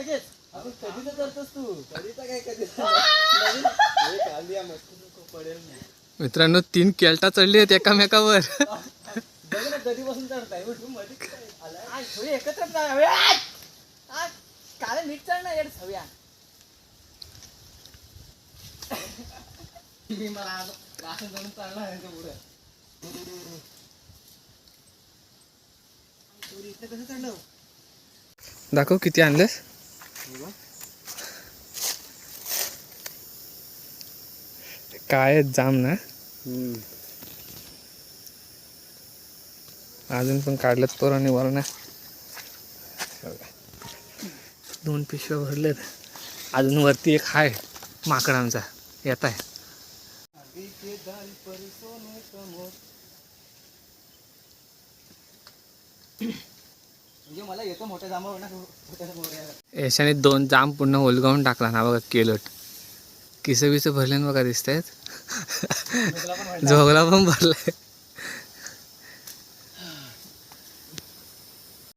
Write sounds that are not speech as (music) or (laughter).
लगेच. आपण कधी तर करतोस तू? कधी तर काय कधी (laughs) नवीन. हे खाली या मस्त नको पडेल नाही मित्रांनो तीन केल्टा चढली आहेत एकामेकावर. बघ ना कधीपासून चढताय? मध्ये एकत्र जाऊया आज! काल नीट चढ ना येड छव्या मी मला आज राशन जाऊन चालणार आहे यांच्या पुढे. थोडी इथं कसं चढलं दाखव किती आणलंस? काय जाम ना. अजून पण काढलेत पोरांनी वरण. दोन पिशव्या भरलेत. अजून वरती एक हाय माकडांचा. येत आहे. याच्याने दोन जाम पूर्ण ओलगावून टाकला ना बघा केलट. किस बिस भरले ना बघा दिसत आहेत झोगला पण भरलाय.